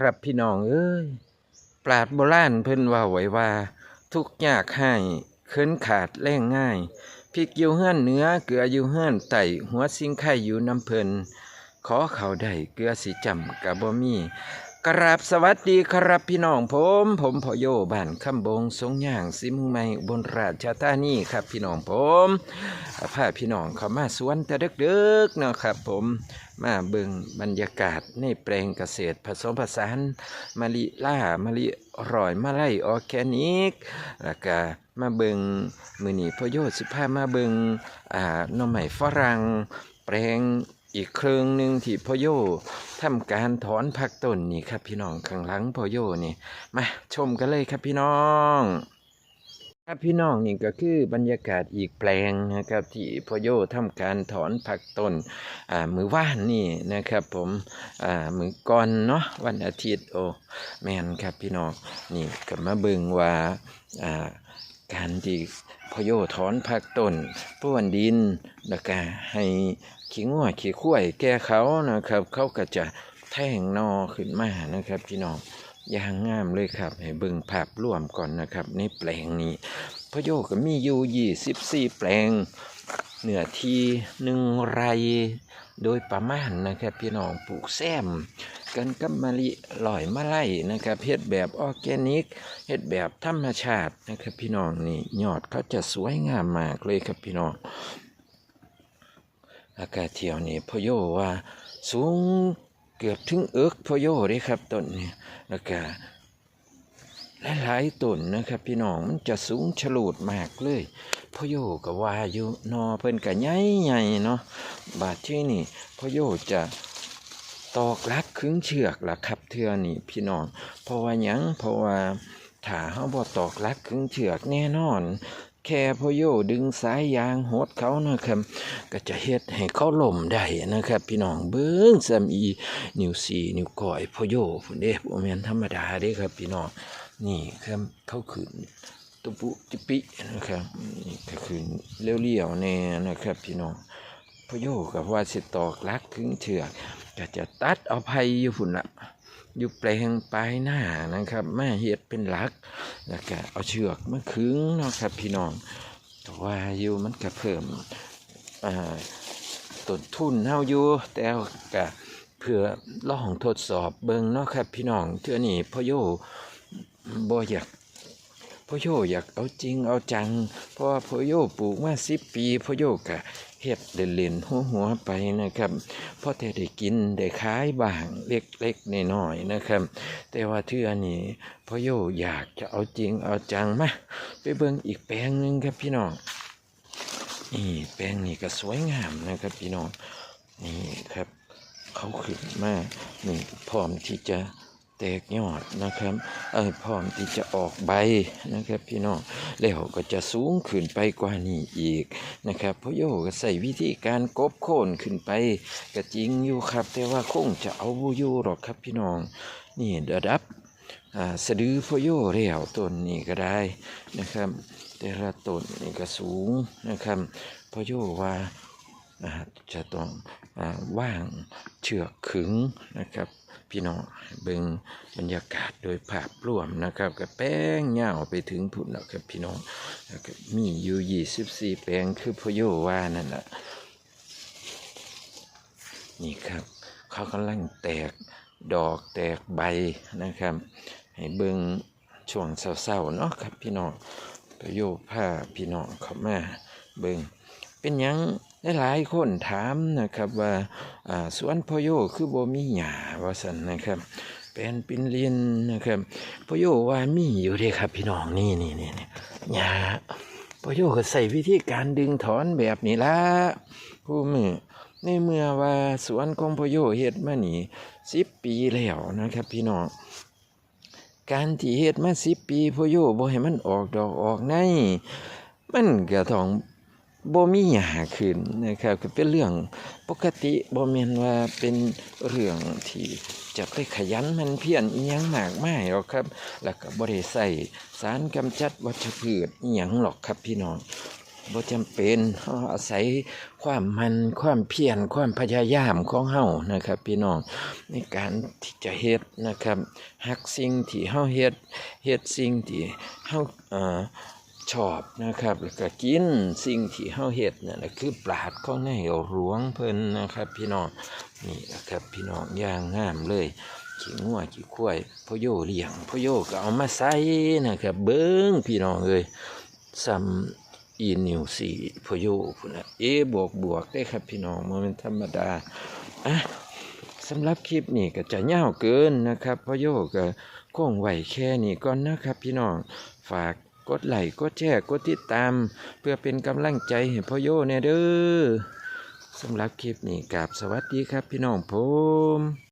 ครับพี่น้องเอ้ยปราดโบราณเพิ่นว่าไว้ว่า ทุกยากให้เคินขาดแรงง่ายพริกอยู่เฮือนเนื้อเกลืออยู่เฮือนไตหัวสิงไข่อยู่น้ำเพิ่นขอเขาได้เกลือสีจำกะบ่มี กราบสวัสดีครับพี่น้องผม ผมพ่อโยบ้านคำบงสงย่างสิมืองใหม่บนราชธานีครับพี่น้องผมพาพี่น้องเข้ามาสวนแต่ดึกๆเนาะครับผมมาเบิ่งบรรยากาศในแปลงเกษตรผสมผสานมะลิล่ามะลิอร่อยมะไล่ออร์แกนิก แล้วก็มาเบิงมือนีพอโยสิพามาเบิงอ่าหน่อไม้ฝรั่งแปลง อีกเครื่องหนึ่งที่พอโยทำการถอนผักต้นนี่ครับ พี่น้องข้างหลังพอโยนี่มาชมกันเลยครับพี่น้องครับพี่น้องนี่ก็คือบรรยากาศอีกแปลงนะครับ ที่พอโยทำการถอนผักต้นอ่ามือว่านนี่นะครับ ผมอ่ามือก่อนเนาะวันอาทิตย์โอแมนครับพี่น้องนี่ก็มาเบิ่งว่าอ่าการที่พโยถอนผักต้นป้วนดินแล้วก็ให้ ขี้งัวขี้ข้วยแก่เขานะครับ เขาก็จะแท่งนอขึ้นมานะครับพี่น้องอย่างงามเลยครับ ให้เบิ่งภาพรวมก่อนนะครับ ในแปลงนี้พะโยก็มีอยู่ยี่สิบสี่แปลงเนื้อที่หนึ่งไรโดยประมาณนะครับ พี่น้องปลูกแซม กันกับมะลิลอยมะไล่นะครับเฮ็ดแบบออร์แกนิกเฮ็ดแบบธรรมชาตินะครับ พี่น้องนี่ยอดเขาจะสวยงามมากเลยครับพี่น้อง อากาศเที่ยวนี่พโยว่าสูงเกือบถึงเอิกพโยเลยครับต้นนี้แล้วก็หลายๆต้นนะครับ พี่น้องมันจะสูงฉลูดมากเลยพโยก็ว่าอยู่นอเพิ่นก็ใหญ่ใหญ่เนาะบาดที่นี่พโยจะตอกลักขึงเชือกล่ะครับเทือนี่พี่น้องเพราะว่ายังเพราะว่าถ้าเฮาบ่ตอกลักขึงเชือกแน่นอน แค่พโยดึงสายยางหดเขานะครับ ก็จะเฮ็ดให้เขาล่มได้นะครับ พี่น้องเบิ้งซำอีนิ้วสี่นิ้วก้อยพโยพุ่นเด้บ่แม่นธรรมดาเด้ครับ พี่น้องนี่ครับเขาขึ้นตุปุติปินะครับนี่ก็ขึ้นเลี้ยวๆแน่นะครับ พี่น้องพโยกับว่าสิตอกลักขึงเชือกก็จะตัดเอาไผอยู่พุ่นละ อยู่แปลงปลายหน้านะครับมาเฮ็ดเป็นหลัก แล้วก็เอาเชือกมาขึงเนาะครับพี่น้องแต่ว่าอยู่มันก็เพิ่มต้นทุนเฮาอยู่แต่ก็เพื่อลองทดสอบเบิ่งเนาะครับพี่น้องเทื่อนี้พ่อโยบ่อยาก พ่อโยอยากเอาจริงเอาจัง เพราะว่าพ่อโยปลูกมาสิปีพ่อโยก็เฮ็ดเล่นๆหัวๆไปนะครับพอแต่ได้กินได้ขายบ้างเล็กๆน้อยๆนะครับ แต่ว่าเทื่อนี้พ่อโยอยากจะเอาจริงเอาจังมาไปเบิ่งอีกแปลงหนึ่งครับพี่น้องนี่แปลงนี้ก็สวยงามนะครับพี่น้องนี่ครับ เขาขึ้นมานี่พร้อมที่จะ แตกยอดนะครับเออพร้อมที่จะออกใบนะครับพี่น้องแล้วก็จะสูงขึ้นไปกว่านี้อีกนะครับพ่อโยก็ใส่วิธีการกบโค่นขึ้นไปก็จริงอยู่ครับ แต่ว่าคงจะเอาบ่อยู่หรอกครับพี่น้องนี่ระดับอ่าสะดือพ่อโยแล้วต้นนี้ก็ได้นะครับ แต่ละต้นนี่ก็สูงนะครับพ่อโยว่าอ่าจะต้องอ่าว่างเชือกขึงนะครับ พี่น้องเบิ่งบรรยากาศโดยภาพรวมนะครับกับแป้งเงาวไปถึงพุ่นแล้วครับพี่น้องมีอยู่ยี่สิบสี่แปลงคือพโยว่านั่นแหละนี่ครับ เขากำลังแตกดอกแตกใบนะครับ ให้เบิ่งช่วงเศร้าๆเนาะครับพี่น้องประโยผ้าพี่น้องเขามาเบิ่งเป็นยัง หลายคนถามนะครับว่าสวนพโยคือบ่มีหญ้าว่าซั่นนะครับเป็นปินเรียนนะครับพโยว่ามีอยู่เด้ครับพี่น้องนี่นี่นี่หญ้าพโยก็ใส่วิธีการดึงถอนแบบนี้ละผู้มือในเมื่อว่าสวนของพโยเฮ็ดมานี่สิบปีแล้วนะครับ พี่น้องการที่เฮ็ดมาสิบปีพโยบ่ให้มันออกดอกออกใน มันก็ต้อง บ่มีหยังขึ้นนะครับก็เป็นเรื่องปกติบ่แม่นว่าเป็นเรื่องที่จะไปขยันมันเพี้ยรอีหยังมากมายหรอกครับ แล้วก็บ่ได้ใส่สารกำจัดวัชพืชอีหยังหรอกครับพี่น้องบ่จำเป็นเฮาอาศัยความมันความเพียรความพยายามของเฮานะครับ พี่น้องในการที่จะเฮ็ดนะครับฮักสิ่งที่เฮาเฮ็ดเฮ็ดสิ่งที่เฮาเอ่อ ชอบนะครับแล้วก็กินสิ่งที่เฮาเฮ็ดนั่นะคือปราดของในหลวงเพิ่นนะครับ พี่น้องนี่นะครับพี่น้องอย่างงามเลยขี้งัวขี้ควายพ่อโยเลี้ยงพ่อโยก็เอามาใส่นะครับ เบิ้งพี่น้องเอ้ยซ้ำอีนิวสีพ่อโยพุ่นนะเอบวกบวกได้ครับพี่น้องมันเป็นธรรมดาอะสำหรับคลิปนี้ก็จะยาวเกินนะครับพ่อโยก็คงไหวแค่นี้ก่อนนะครับ พี่น้องฝาก กดไลค์กดแชร์กดติดตาม เพื่อเป็นกำลังใจให้พ่อโยแน่เด้อสำหรับคลิปนี้กับสวัสดีครับพี่น้องผม